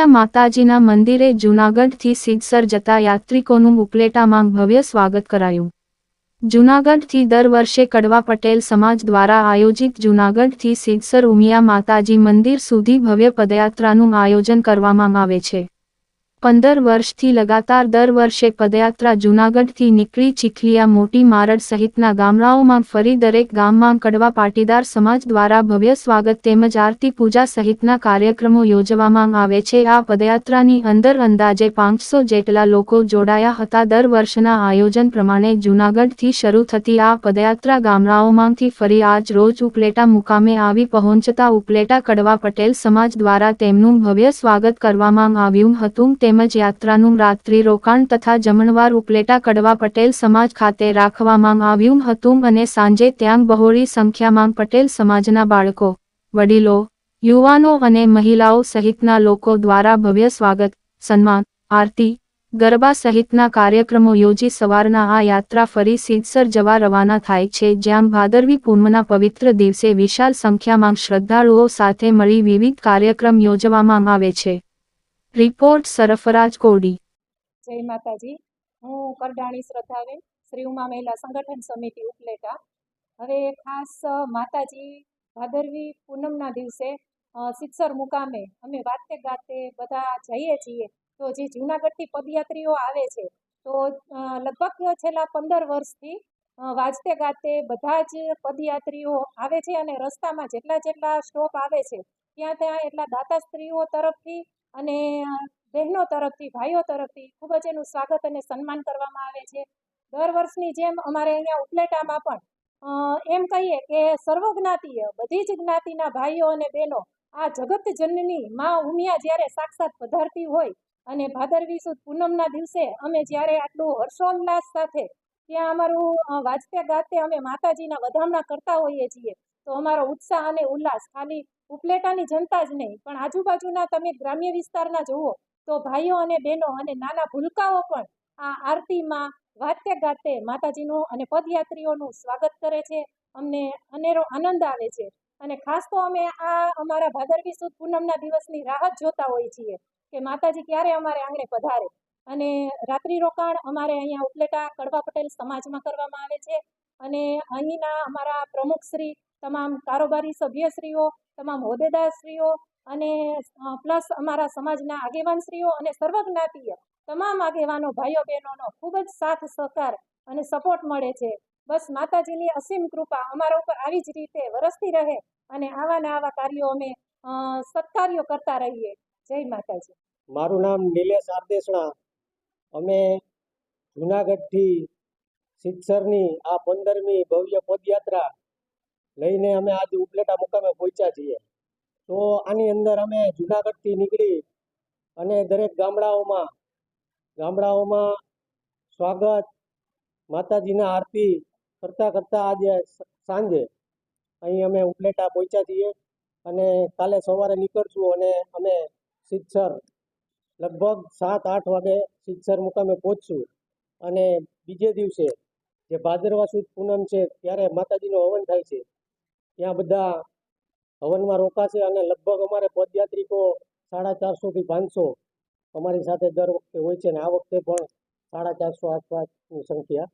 ઉમિયા માતાજીના મંદિરે જૂનાગઢથી સિદ્ધસર જતા યાત્રિકોનું ઉપલેટામાં ભવ્ય સ્વાગત કરાયું. જૂનાગઢથી દર વર્ષે કડવા પટેલ સમાજ દ્વારા આયોજિત જૂનાગઢથી સિદ્ધસર ઉમિયા માતાજી મંદિર સુધી ભવ્ય પદયાત્રાનું આયોજન કરવામાં આવે છે. પંદર વર્ષથી લગાતાર દર વર્ષે પદયાત્રા જૂનાગઢથી નીકળી ચીખલિયા મોટી મારડ સહિતના ગામડાઓમાં ફરી દરેક ગામમાં કડવા પાટીદાર સમાજ દ્વારા ભવ્ય સ્વાગત તેમજ આરતી પૂજા સહિતના કાર્યક્રમો યોજવામાં આવે છે. આ પદયાત્રાની અંદર અંદાજે પાંચસો જેટલા લોકો જોડાયા હતા. દર વર્ષના આયોજન પ્રમાણે જૂનાગઢથી શરૂ થતી આ પદયાત્રા ગામડાઓમાંથી ફરી આજ રોજ ઉપલેટા મુકામે આવી પહોંચતા ઉપલેટા કડવા પટેલ સમાજ દ્વારા તેમનું ભવ્ય સ્વાગત કરવામાં આવ્યું હતું. તેમજ યાત્રાનું રાત્રિ રોકાણ તથા જમણવાર ઉપલેટા કડવા પટેલ સમાજ ખાતે રાખવામાં આવ્યું હતું અને સાંજે ત્યાં બહોળી સંખ્યામાં પટેલ સમાજના બાળકો, વડીલો, યુવાનો અને મહિલાઓ સહિતના લોકો દ્વારા ભવ્ય સ્વાગત, સન્માન, આરતી, ગરબા સહિતના કાર્યક્રમો યોજી સવારના આ યાત્રા ફરી સિદ્ધસર જવા રવાના થાય છે, જ્યાં ભાદરવી પૂર્ણના પવિત્ર દિવસે વિશાળ સંખ્યામાં શ્રદ્ધાળુઓ સાથે મળી વિવિધ કાર્યક્રમ યોજવામાં આવે છે. રિપોર્ટ સરફરાજ કોડી. જય માતાજી. હું કરડાણી શ્રદ્ધાબેન શ્રી ઉમા મહિલા સંગઠન સમિતિ ઉપલેટા. હવે ખાસ માતાજી ભાદરવી પૂનમના દિવસે સિત્સર મુકામે અમે વાતે ગાતે બધા જઈએ છીએ. તો જે જૂનાગઢથી પદયાત્રીઓ આવે છે, તો લગભગ છેલ્લા પંદર વર્ષથી વાજતે ગાતે બધા જ પદયાત્રીઓ આવે છે અને રસ્તામાં જેટલા જેટલા સ્ટોપ આવે છે, ત્યાં ત્યાં એટલા દાતા સ્ત્રીઓ તરફથી અને બહેનો તરફથી, ભાઈઓ તરફથી ખૂબ જ એનું સ્વાગત અને સન્માન કરવામાં આવે છે. દર વર્ષની જેમ અમારે અહીંયા ઉપલેટામાં પણ એમ કહીએ કે સર્વજ્ઞાતીય, બધી જ જ્ઞાતિના ભાઈઓ અને બહેનો આ જગત જનની માં ઉમિયા જ્યારે સાક્ષાત પધારતી હોય અને ભાદરવી સુદ પૂનમના દિવસે અમે જ્યારે આટલું હર્ષોલ્લાસ સાથે ત્યાં અમારું વાજતે ગાતે અમે માતાજીના વધામણા કરતા હોઈએ છીએ તો અમારો ઉત્સાહ અને ઉલ્લાસ ખાલી ઉપલેટાની જનતા જ નહીં, પણ આજુબાજુના તમે ગ્રામ્ય વિસ્તારના જુઓ, તો ભાઈઓ અને બહેનો અને નાના ભૂલકાઓ પણ આ આરતીમાં વાતે ગાતે માતાજીનું અને પદયાત્રીઓનું સ્વાગત કરે છે. અમને અનેરો આનંદ આવે છે. અને ખાસ તો અમે આ અમારા ભાદરવી સુદ પૂનમના દિવસની રાહત જોતા હોઈએ છીએ કે માતાજી ક્યારે અમારે આંગણે પધારે. અને રાત્રિ રોકાણ અમારે અહીંયા ઉપલેટા કડવા પટેલ સમાજમાં કરવામાં આવે છે. અને અહીંના અમારા પ્રમુખશ્રી તમામ કારોબારી સભ્યશ્રીઓ, તમામ હોદ્દેદારશ્રીઓ અને પ્લસ અમારા સમાજના આગેવાનશ્રીઓ અને સર્વજ્ઞાતીય તમામ આગેવાનો, ભાઈઓ બહેનોનો ખૂબ જ સાથ સહકાર અને સપોર્ટ મળે છે. બસ માતાજીની અસીમ કૃપા અમારા ઉપર આવી જ રીતે વરસતી રહે અને આવા ને આવા કાર્યો અમે સત્કાર્યો કરતા રહીએ. જય માતાજી. મારું નામ નિલેશ આરદેસણા. અમે જુનાગઢથી સિત્સરની આ પંદરમી ભવ્ય પદયાત્રા લઈને અમે આજે ઉપલેટા મુકામે પહોંચ્યા છીએ. તો આની અંદર અમે જુનાગઢથી નીકળી અને દરેક ગામડાઓમાં ગામડાઓમાં સ્વાગત, માતાજીના આરતી કરતાં કરતાં આજે સાંજે અહીં અમે ઉપલેટા પહોંચ્યા છીએ અને કાલે સવારે નીકળશું અને અમે સિદ્ધસર લગભગ સાત, આઠ વાગે સિદ્ધસર મુકામે પહોંચશું. અને બીજે દિવસે જે ભાદરવા સુદ પૂનમ છે, ત્યારે માતાજીનું હવન થાય છે. ત્યાં બધા હવનમાં રોકાશે અને લગભગ અમારે પદયાત્રિકો સાડા ચારસોથી પાંચસો અમારી સાથે દર વખતે હોય છે ને આ વખતે પણ સાડા ચારસો આસપાસની સંખ્યા